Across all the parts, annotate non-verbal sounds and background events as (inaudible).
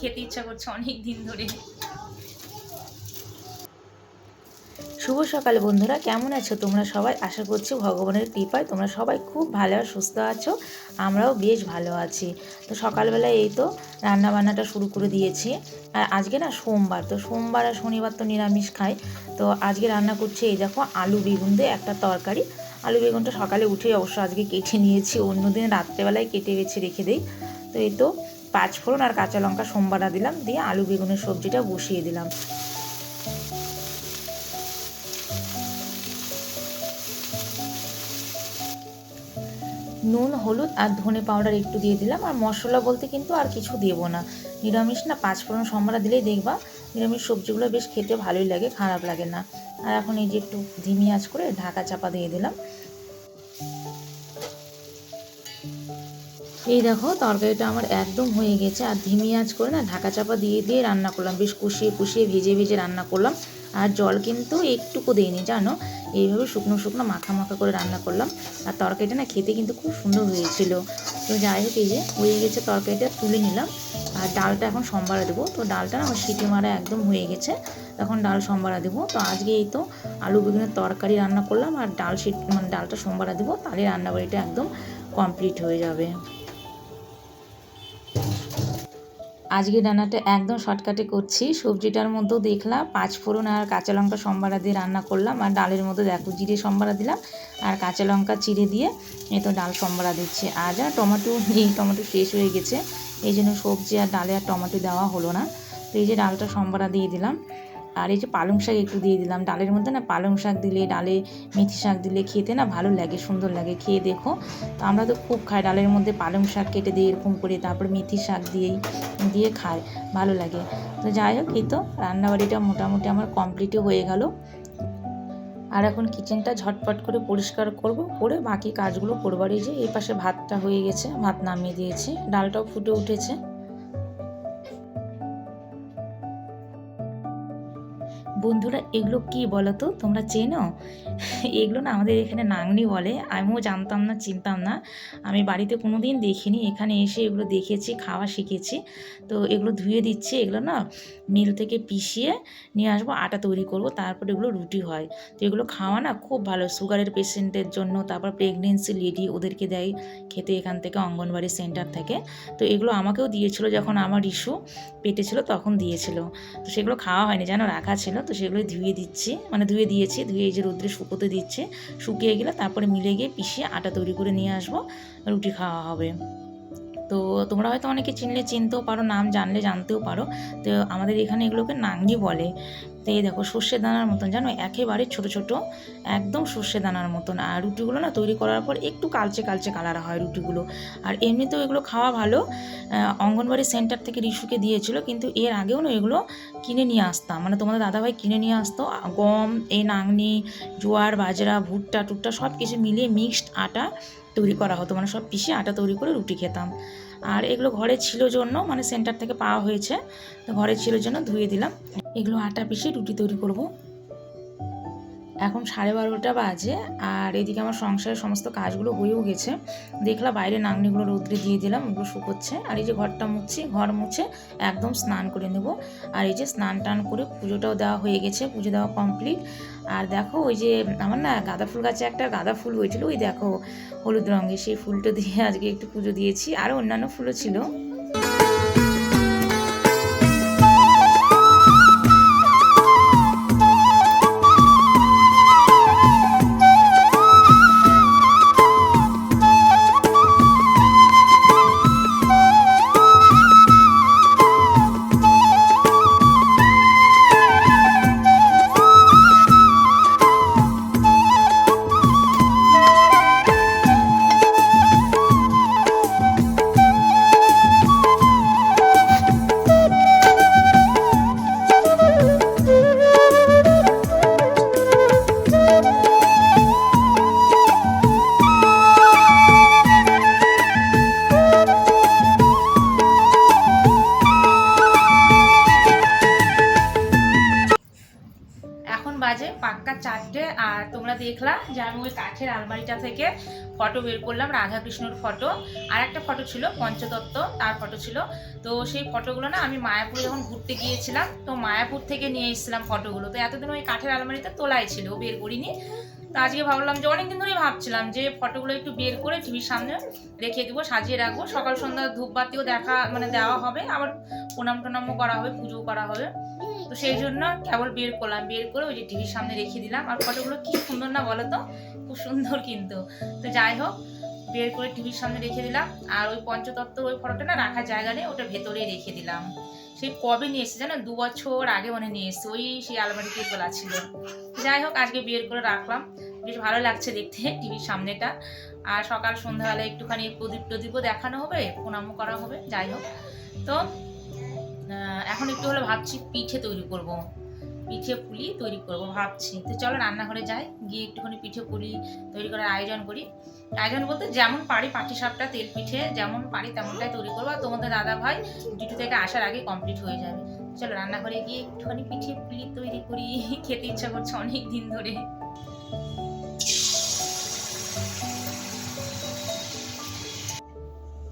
খেতে ইচ্ছা করছে অনেক দিন ধরে। শুভ সকাল বন্ধুরা, কেমন আছো তোমরা সবাই? আশা করছি ভগবানের কৃপায় তোমরা সবাই খুব ভালো আর সুস্থ আছো, আমরাও বেশ ভালো আছি। তো সকালবেলায় এই তো রান্না বান্নাটা শুরু করে দিয়েছি। আর আজকে না সোমবার, তো সোমবার আর শনিবার তো নিরামিষ খাই। তো আজকে রান্না করছি এই দেখো আলু বেগুন দিয়ে একটা তরকারি। আলু বেগুনটা সকালে উঠেই অবশ্য আজকে কেটে নিয়েছি, অন্যদিন রাত্রেবেলায় কেটে বেছে রেখে দিই। তো এই তো পাঁচ ফোড়ন আর কাঁচা লঙ্কা সোমবারা দিলাম, দিয়ে আলু বেগুনের সবজিটা বসিয়ে দিলাম। নুন, হলুদ আর ধনে পাউডার একটু দিয়ে দিলাম, আর মশলা বলতে কিন্তু আর কিছু দেবো না। নিরামিষ না পাঁচফোড়ন সম্বারা দিলেই দেখবা, নিরামিষ সবজিগুলো বেশ খেতে ভালোই লাগে, খারাপ লাগে না। আর এখন এই যে একটু ধিমি আঁচ করে ঢাকা চাপা দিয়ে দিলাম। এই দেখো, তরকারিটা আমার একদম হয়ে গেছে। আর ধিমি আঁচ করে না ঢাকা চাপা দিয়ে দিয়ে রান্না করলাম। বেশ কষিয়ে কষিয়ে ভেজে ভেজে রান্না করলাম। আর জল কিন্তু একটুকু দিইনি, জানো? এইভাবে শুকনো শুকনো মাখা মাখা করে রান্না করলাম। আর তরকারিটা না খেতে কিন্তু খুব সুন্দর হয়েছিল। তো যাই হোক, এই যে হয়ে গেছে তরকারিটা, তুলে নিলাম। আর ডালটা এখন সম্বারা দেবো। তো ডালটা না আমার সিটি মারা একদম হয়ে গেছে। তখন ডাল সম্বারা দেবো। তো আজকে এই তো আলু বেগুনের তরকারি রান্না করলাম। আর ডাল সিট মানে ডালটা সম্বারা দেবো। তাহলে রান্নাবাড়িটা একদম কমপ্লিট হয়ে যাবে। আজকে রান্নাটা একদম শর্টকাটে করছি। সবজিটার মধ্যেও দেখলাম, পাঁচ ফোড়ন আর কাঁচা লঙ্কা সম্বারা দিয়ে রান্না করলাম। আর ডালের মধ্যে দেখো জিরে সম্বারা দিলাম আর কাঁচা লঙ্কা চিড়ে দিয়ে এই তো ডাল সম্বারা দিচ্ছে। আজ আর টমেটো নেই, টমেটো শেষ হয়ে গেছে। এই জন্য সবজি আর ডালে আর টমেটো দেওয়া হলো না। তো এই যে ডালটা সম্বারা দিয়ে দিলাম। আর এই যে পালং শাক একটু দিয়ে দিলাম। ডালের মধ্যে না পালং শাক দিলে, ডালে মেথি শাক দিলে খেতে না ভালো লাগে, সুন্দর লাগে। খেয়ে দেখো। তো আমরা তো খুব খাই, ডালের মধ্যে পালং শাক কেটে দিই এরকম করে, তারপর মেথি শাক দিয়েই, দিয়ে খাই, ভালো লাগে। তো যাই হোক, এই তো রান্নাবাড়িটা মোটামুটি আমার কমপ্লিটও হয়ে গেল। আর এখন কিচেনটা ঝটপট করে পরিষ্কার করব, করে বাকি কাজগুলো করবার এই যে এই পাশে ভাতটা হয়ে গেছে, ভাত নামিয়ে দিয়েছি। ডালটাও ফুটে উঠেছে। বন্ধুরা, এগুলো কি বলো তো তোমরা চেনো? এগুলো না আমাদের এখানে নাংনি বলে। আমিও জানতাম না, চিনতাম না। আমি বাড়িতে কোনো দিন দেখিনি। এখানে এসে এগুলো দেখেছি, খাওয়া শিখেছি। তো এগুলো ধুয়ে দিচ্ছি, এগুলো না মিল থেকে পিষিয়ে নিয়ে আসব, আটা তৈরি করব, তারপর এগুলো রুটি হয়। তো এগুলো খাওয়া না খুব ভালো। সুগারের পেশেন্টের জন্য, তারপর প্রেগনেন্সি লেডি ওদেরকে দেয় খেতে এখান থেকে অঙ্গনবাড়ি সেন্টার থেকে। তো এগুলো আমাকেও দিয়েছিল যখন আমার ইস্যু পেটে ছিল, তখন দিয়েছিল। তো সেগুলো খাওয়া হয়নি, যেন রাখা ছিল। তো সেগুলো ধুয়ে দিচ্ছে। মানে ধুয়ে দিয়েছে, ধুয়ে এই যে রোদ্রে শুকোতে দিচ্ছে। শুকিয়ে গেলে তারপরে মিলে গিয়ে পিষে আটা তৈরি করে নিয়ে আসব। রুটি খাওয়া হবে। তো তোমরা হয়তো অনেকে চিনলে, চিনতেও পারো, নাম জানলে জানতেও পারো। তো আমাদের এখানে এগুলোকে নাঙ্গি বলে। তো এই দেখো, সর্ষে দানার মতন, জানো? একেবারে ছোট ছোট, একদম সর্ষে দানার মতন। আর রুটিগুলো না তৈরি করার পর একটু কালচে কালচে কালার হয় রুটিগুলো। আর এমনিতেও এগুলো খাওয়া ভালো। অঙ্গনবাড়ি সেন্টার থেকে রিশুকে দিয়েছিল, কিন্তু এর আগেও না এগুলো কিনে নিয়ে আসতাম। মানে তোমাদের দাদাভাই কিনে নিয়ে আসতো গম, এই নাংনি জোয়ার, বাজরা, ভুট্টা, টুট্টা সব কিছু মিলিয়ে মিক্সড আটা তৈরি করা হতো। মানে সব পিষে আটা তৈরি করে রুটি খেতাম। আর এগুলো ঘরে ছিল জন্য মানে সেন্টার থেকে পাওয়া হয়েছে, তো ঘরে ছিল জন্য ধুয়ে দিলাম। এগুলো আটা পিষে রুটি তৈরি করব। এখন সাড়ে বারোটা বাজে, আর এদিকে আমার সংসারের সমস্ত কাজগুলো হয়েও গেছে। দেখলাম বাইরে নাংনিগুলো রৌদ্রে দিয়ে দিলাম, ওগুলো শুকোচ্ছে। আর এই যে ঘরটা মুছছি ঘর মুছে একদম স্নান করে নেব। আর এই যে স্নান টান করে পুজোটাও দেওয়া হয়ে গেছে, পুজো দেওয়া কমপ্লিট। আর দেখো, ওই যে আমার না গাঁদা ফুল গাছে একটা গাঁদা ফুল হয়েছিল, ওই দেখো হলুদ রঙের, সেই ফুলটা দিয়ে আজকে একটু পুজো দিয়েছি। আরও অন্যান্য ফুলও ছিল। আর তোমরা দেখলা যে আমি ওই কাঠের আলমারিটা থেকে ফটো বের করলাম, রাধাকৃষ্ণর ফটো আর একটা ফটো ছিল পঞ্চদত্ত, তার ফটো ছিল। তো সেই ফটোগুলো না আমি মায়াপুরে যখন ঘুরতে গিয়েছিলাম, তো মায়াপুর থেকে নিয়ে এসেছিলাম ফটোগুলো তো এতদিন ওই কাঠের আলমারিতে তোলাই ছিল বের করিনি। তো আজকে ভাবলাম যে অনেকদিন ধরেই ভাবছিলাম যে ফটোগুলো একটু বের করে টিভির সামনে রেখে দিব, সাজিয়ে রাখব। সকাল সন্ধ্যা ধূপবাতিও দেখা মানে দেওয়া হবে। আবার প্রণাম টনামও করা হবে পুজো করা হবে। তো সেই জন্য কেবল বের করলাম, বের করে ওই যে টিভির সামনে রেখে দিলাম। আর ফটোগুলো কি সুন্দর না বলো তো খুব সুন্দর কিন্তু। তো যাই হোক, বের করে টিভির সামনে রেখে দিলাম। আর ওই পঞ্চতত্ত্ব ওই ফটোটা না রাখার জায়গা নেই, ওটা ভেতরেই রেখে দিলাম। সেই কবে নিয়ে এসেছে জানো? দু বছর আগে মনে নিয়ে এসেছে। ওই সেই আলমারিতে তোলা ছিল। যাই হোক, আজকে বের করে রাখলাম। বেশ ভালো লাগছে দেখতে টিভির সামনেটা। আর সকাল সন্ধ্যাবেলা একটুখানি প্রদীপ টদীপও দেখানো হবে, প্রণামও করা হবে। যাই হোক। তো এখন একটু হলে ভাবছি পিঠে তৈরি করব। পিঠে পুলি তৈরি করব ভাবছি। তো চলো রান্নাঘরে যাই, গিয়ে একটুখানি পিঠে পুলি তৈরি করার আয়োজন করি। আয়োজন বলতে যেমন পারি পাটি সাপটা তেল পিঠে যেমন পারি তেমনটাই তৈরি করব। আর তোমাদের দাদা ভাই ডিউটি থেকে আসার আগে কমপ্লিট হয়ে যাবে। চলো রান্নাঘরে গিয়ে একটুখানি পিঠে পুলি তৈরি করি। খেতে ইচ্ছা করছে অনেক দিন ধরে।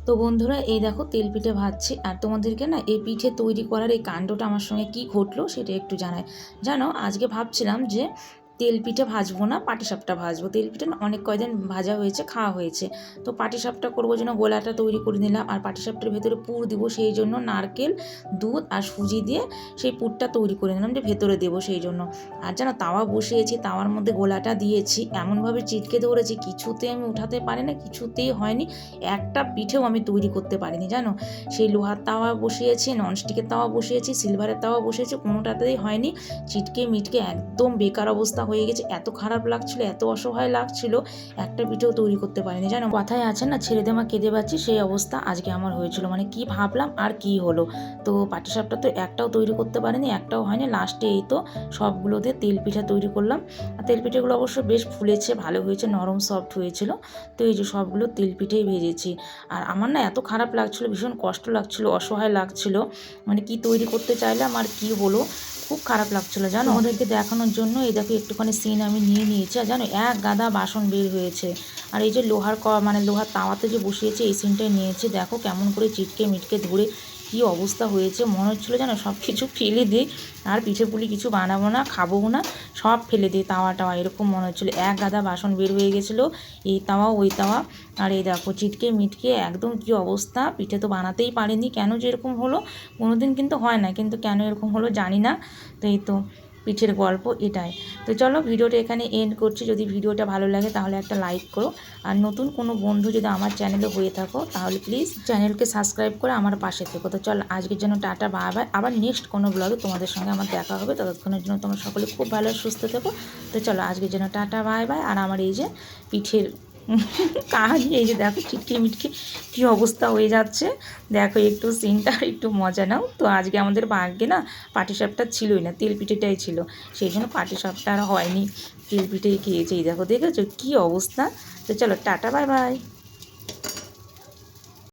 তো বন্ধুরা, এই দেখো তেল পিঠে ভাজছি। আর তোমাদেরকে না, এই পিঠে তৈরি করার এই কাণ্ডটা আমার সঙ্গে কি ঘটলো সেটা একটু জানাই। জানো, আজকে ভাবছিলাম যে তেল পিঠে ভাজবো না পাটিসাপটা ভাজবো। তেল পিঠে না অনেক কয়দিন ভাজা হয়েছে, খাওয়া হয়েছে। তো পাটিসাপটা করব জন্য গোলাটা তৈরি করে নিলাম আর পাটিসাপটার ভেতরে পুর দিব, সেই জন্য নারকেল, দুধ আর সুজি দিয়ে সেই পুরটা তৈরি করে নিলাম, যে ভেতরে দেবো সেই জন্য। আর যেন তাওয়া বসিয়েছি, তাওয়ার মধ্যে গোলাটা দিয়েছি। এমনভাবে চিটকে ধরেছি, কিছুতে আমি উঠাতে পারি না, কিছুতেই হয়নি। একটা পিঠেও আমি তৈরি করতে পারিনি, জানো? সেই লোহার তাওয়া বসিয়েছি, ননস্টিকের তাওয়া বসিয়েছি, সিলভারের তাওয়া বসিয়েছি, কোনোটাতেই হয়নি। চিটকে মিটকে একদম বেকার অবস্থা হয়ে গেছে। এত খারাপ লাগছিল, এত অসহায় লাগছিল, একটা পিঠেও তৈরি করতে পারিনি। জানো, কথায় আছে না, ছেড়ে দেমা কেঁদে পাচ্ছি, সেই অবস্থা আজকে আমার হয়েছিল। মানে কি ভাবলাম, আর কি হলো? তো পাটিসাপটা তো একটাও তৈরি করতে পারিনি, একটাও হয়নি। লাস্টে এই তো সবগুলোতে তেল পিঠা তৈরি করলাম। আর তেল পিঠেগুলো অবশ্য বেশ ফুলেছে, ভালো হয়েছে, নরম সফট হয়েছিল। তো এই যে সবগুলো তেল পিঠেই ভেজেছি। আর আমার না এত খারাপ লাগছিল, ভীষণ কষ্ট লাগছিল, অসহায় লাগছিল। মানে কি তৈরি করতে চাইলাম, আর কি হলো? খুব খারাপ লাগছিল, জানো? ওদেরকে দেখানোর জন্য এই দেখো একটুখানি সিন আমি নিয়ে নিয়েছি, আর জানো, এক গাদা বাসন বের হয়েছে। আর এই যে লোহার মানে লোহার তাওয়াতে যে বসিয়েছে, এই সিনটাই নিয়েছে। দেখো কেমন করে চিটকে মিটকে ধরে কি অবস্থা হয়েছে? মনে হচ্ছিল যেন সব কিছু ফেলে দিই আর পিঠে পুলি কিছু বানাবো না খাব না, সব ফেলে দিই তাওয়া টাওয়া, এরকম মনে হচ্ছিল। এক গাদা বাসন বের হয়ে গেছিল, এই তাওয়া, ওই তাওয়া। আর এই দেখো, চিটকে মিটকে একদম কি অবস্থা? পিঠে তো বানাতেই পারিনি, কেন যে এরকম হলো? কোনোদিন কিন্তু হয় না, কিন্তু কেন এরকম হলো জানি না। তো এই তো পিঠের গল্প এটাই। তো চলো ভিডিওটা এখানে এন্ড করছি। যদি ভিডিওটা ভালো লাগে তাহলে একটা লাইক করো। আর নতুন কোনো বন্ধু যদি আমার চ্যানেলে হয়ে থাকো, তাহলে প্লিজ চ্যানেলকে সাবস্ক্রাইব করে আমার পাশে থেকো। তো চল, আজকের জন্য টাটা বাই আবার নেক্সট কোনো ব্লগে তোমাদের সঙ্গে আমার দেখা হবে। ততক্ষণের জন্য তোমরা সকলে খুব ভালো, সুস্থ থেকো। তো চলো, আজকের জন্য টাটা বাই বাই আর আমার এই যে পিঠের (laughs) কাহানি এই যে দেখো চিটকে মিটকে কী অবস্থা হয়ে যাচ্ছে। দেখো একটু সিনটা, একটু মজা নাও। তো আজকে আমাদের ভাগ্যে না পাটিসাপটা ছিলই না তেল পিঠেটাই ছিল। সেই জন্য পাটিসাপটা আর হয়নি। তেল পিঠেই খেয়েছে, এই দেখো দেখেছ কী অবস্থা? তো চলো, টাটা, বাই বাই।